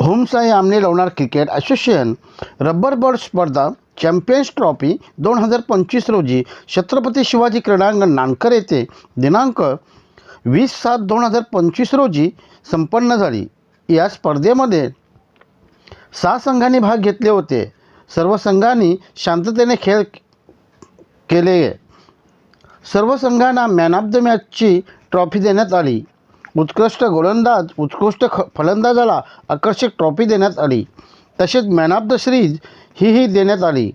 होमसाई Aamne Lonar cricket association. Rubber ball स्पर्धा champions trophy दोन हजार पंचवीस रोजी छत्रपती शिवाजी क्रीडांगण नानकर येथे. दिनांक वीस सात दोन हजार पंचवीस रोजी संपन्न झाली. या स्पर्धेमध्ये सहा संघांनी भाग घेतले होते. सर्व संघांनी शांततेने खेळ केले. सर्व संघांना मॅन ऑफ द मॅचची ट्रॉफी देण्यात आली. उत्कृष्ट गोलंदाज उत्कृष्ट ख फलंदाजाला आकर्षक ट्रॉफी देण्यात आली. तसेच मॅन ऑफ द सिरीज हीही देण्यात आली.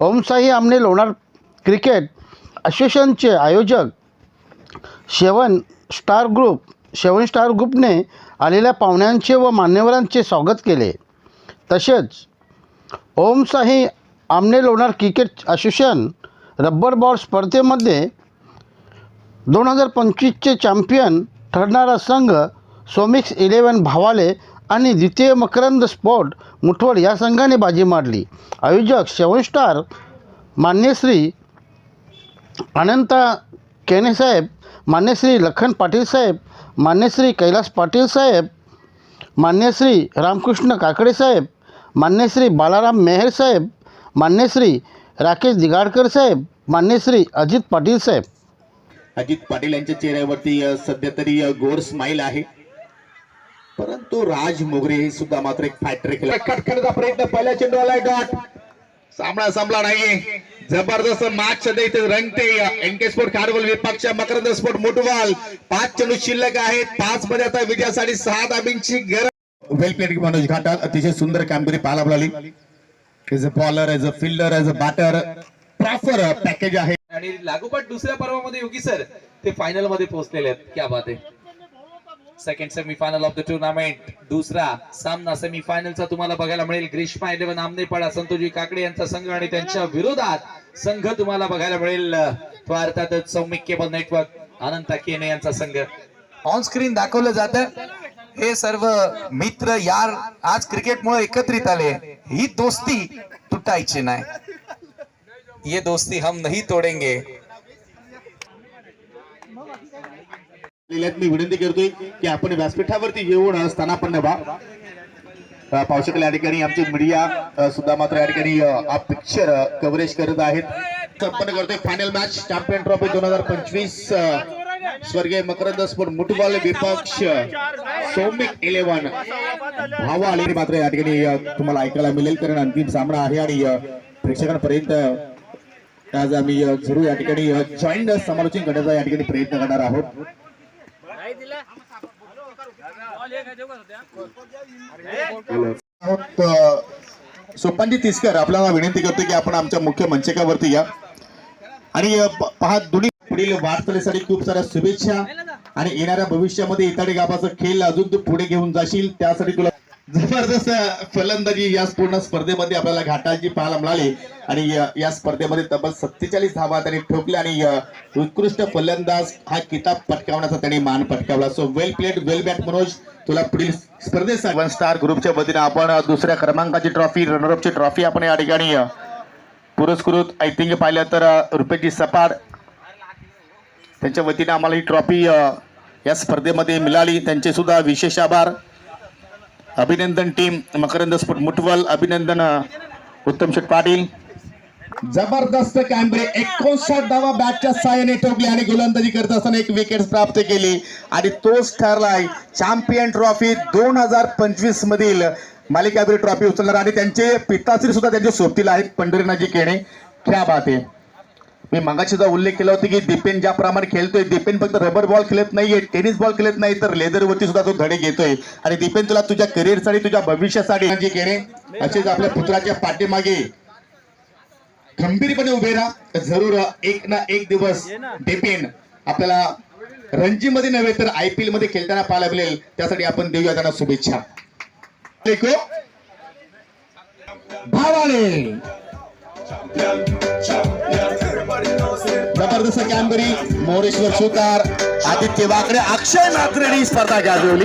ओमसाई आमने लोणार क्रिकेट असोसिएशनचे आयोजक seven star group seven star ग्रुपने आलेल्या पाहुण्यांचे व मान्यवरांचे स्वागत केले. तसेच Omsai Aamne Lonar cricket association rubber ball स्पर्धेमध्ये दोन हजार पंचवीसचे चॅम्पियन ठरणारा संघ सोमिक्स इलेवन भावाले आणि द्वितीय मकरंद स्पोर्ट मुठवड या संघाने बाजी मारली. आयोजक सेवन स्टार मान्यश्री अनंता केनेसाहेब मान्यश्री लखन पाटील साहेब मान्यश्री कैलास पाटील साहेब मान्यश्री रामकृष्ण काकडे साहेब मान्यश्री बालाराम मेहर साहेब मान्यश्री राकेश दिगाडकर साहेब मान्यश्री अजित पाटील साहेब. अजित पाटील यांच्या चेहऱ्यावरती सध्या तरी गोर स्माइल आहे. परंतु राज मोगरे हे सुद्धा मात्र एक फायटर खेळ प्रयत्न पहिल्या चेंडूला डॉट. सामना संपला नाहीये. जबरदस्त मॅच सध्या इथे रंगते. एनके स्पोर्ट खारवल विपक्ष मकरंद स्पोर्ट मोटवाल पाच चेंडू शिल्लक आहेत. पाच मध्ये आता विजयासाठी सहा धाबींची गरज. Well played Manoj Ghatal. अतिशय सुंदर कामगिरी पाहायला मिळाली. As a bowler as a fielder as a batter proper package आहे. आणि लागोपाठ दुसऱ्या पर्वामध्ये योगी सर ते फायनलमध्ये पोहोचलेले आहेत. क्या बात आहे. Second semifinal of the tournament दुसरा सामना सेमीफायनलचा तुम्हाला बघायला मिळेल. ग्रीष्मा इलेव्हन आमनेपाडा संतोजी काकडे यांचा संघ आणि त्यांच्या विरोधात संघ तुम्हाला बघायला मिळेल. तो अर्थातच सौमिक केबल नेटवर्क अनंत केने यांचा संघ. ऑन स्क्रीन दाखवलं जातं. हे सर्व मित्र यार आज क्रिकेटमुळे एकत्रित आले. ही दोस्ती तुटायची नाही. ये दोस्ती हम नहीं तोडेंगे। मी विनंती करतोय की आपण व्यासपीठावरती येऊन स्थानापन्न व्हा अ, पाहू या ठिकाणी आमचे मीडिया सुद्धा मात्र या ठिकाणी हा पिक्चर कव्हरेज करत आहेत. संपन्न करतोय फायनल मॅच चॅम्पियन ट्रॉफी दोन हजार पंचवीस स्वर्गीय मकरंद स्पोर्ट मुठबॉल विपक्ष सौमिक इलेव्हन भावा आलेली मात्र या ठिकाणी तुम्हाला ऐकायला मिळेल कारण अंतिम सामना आहे आणि प्रेक्षकांपर्यंत आज आम्ही झुरू या ठिकाणी जॉईंट समालोचन करण्याचा या ठिकाणी प्रयत्न करणार आहोत. आहोत, सोपानजी तिसकर आपल्याला विनंती करतो की आपण आमच्या मुख्य मंचकावरती या. आणि पहा दोन्ही पुढील वाटचालीसाठी खूप साऱ्या शुभेच्छा. आणि येणाऱ्या भविष्यामध्ये इताडी गाबाचा खेळ अजून तू पुढे घेऊन जाशील. त्यासाठी तुला जबरदस्त फलंदाजी या पूर्ण स्पर्धेमध्ये आपल्याला घाटाची पाहायला मिळाली. आणि या स्पर्धेमध्ये तब्बल सत्तेचाळीस धावा त्यांनी ठोकल्या आणि उत्कृष्ट फलंदाज हा किताब पटकावण्याचा त्यांनी मान पटकावला. So well played well bat Manoj. तुला पुढील स्पर्धेसाठी वन स्टार ग्रुपच्या वतीने आपण दुसऱ्या क्रमांकाची ट्रॉफी रनरअपची ट्रॉफी आपण या ठिकाणी पुरस्कृत आय थिंक पाहिलं तर रुपयाची सपाट त्यांच्या वतीने आम्हाला ही ट्रॉफी या स्पर्धेमध्ये मिळाली. त्यांचे सुद्धा विशेष आभार. अभिनंदन टीम मकरंद स्पोर्ट मुटवल अभिनंदन उत्तम शेठ पाटील. जबरदस्त कॅम्ब्रे एकोणसाठ धावा बॅटच्या साहाय्याने ठोकली आणि गोलंदाजी करत असताना एक विकेट प्राप्त केली. आणि तोच ठरलाय चॅम्पियन ट्रॉफी दोन हजार पंचवीस मधील मालिकावीर ट्रॉफी उचलणार. आणि त्यांचे पिताश्री सुद्धा त्यांच्या सोबतीला आहेत. पंढरीनाजी केणे. क्या बात आहे. मी मगाशी सुद्धा उल्लेख केला होता की दीपेन ज्याप्रमाणे खेळतोय दीपेन फक्त रबर बॉल खेळत नाहीये टेनिस बॉल खेळत नाही तर लेदरवरती सुद्धा तो धडे घेतोय. आणि दीपेन तुला तुझ्या करिअरसाठी तुझ्या भविष्यासाठी जी केणे असेच आपल्या पुत्राच्या पाठीमागे खंबीरपणे उभे राहा. जरूर एक ना एक दिवस दीपेन आपल्याला रणजीमध्ये नव्हे तर आय पी एलमध्ये खेळताना पाहायला मिळेल. त्यासाठी आपण देऊया त्यांना शुभेच्छा. भावाने. स्पर्धेचं कामगिरी मोरेश्वर सुतार आदित्य वाकडे अक्षय मात्रेने ही स्पर्धा गाजवली.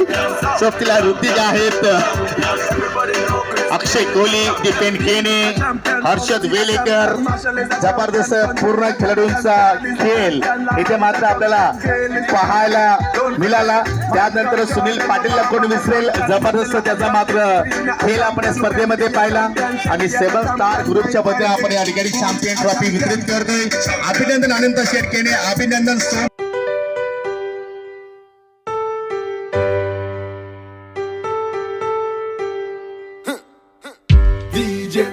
सोबतीला ऋतिक आहेत. अक्षय कोहली दीपेन केने हर्षद वेलेकर जबरदस्त पूर्ण खेळाडूंचा खेळ. इथे मात्र आपल्याला पाहायला मिळाला. त्यानंतर सुनील पाटीलला कोण विसरेल? जबरदस्त त्याचा मात्र खेळ आपण या स्पर्धेमध्ये पाहिला. आणि सेवन स्टार ग्रुपच्या बद्दल आपण या ठिकाणी चॅम्पियन ट्रॉफी वितरित करतोय. अभिनंदन अनंत शेटकेने अभिनंदन सोम DJ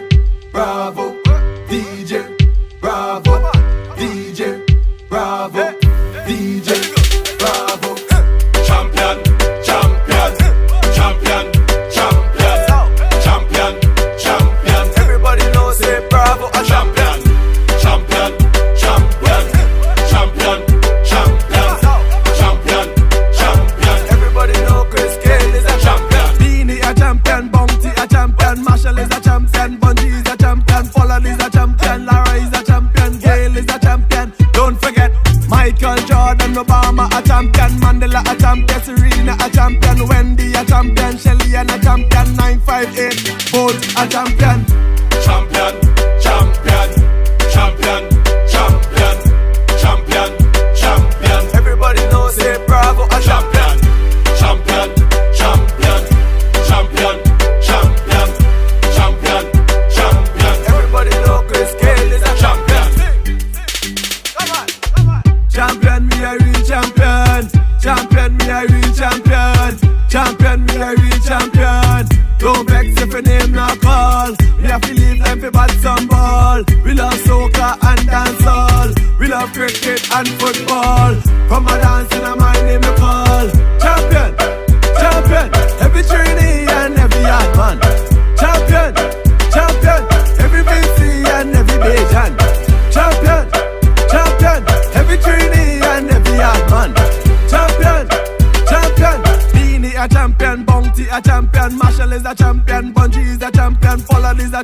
Bravo, DJ a champion, Serena a champion, Wendy a champion, Shelly and a champion, 958 both a champion. Champion, champion, champion, champion, champion, champion. Everybody knows say Bravo a champion, champion, champion, champion, champion, champion, champion. Everybody know Chris Gayle is a champion. Come on, come on. Champion, me a real champion. Champion, me a real champion. Champion, me a real champion. Don't vex if your name not call. We have to leave them for bad some ball. We love soccer and dancehall. We love cricket and football. From a dancing, a my name a champion, Marshall is a champion, Bungie is a champion, Folland is a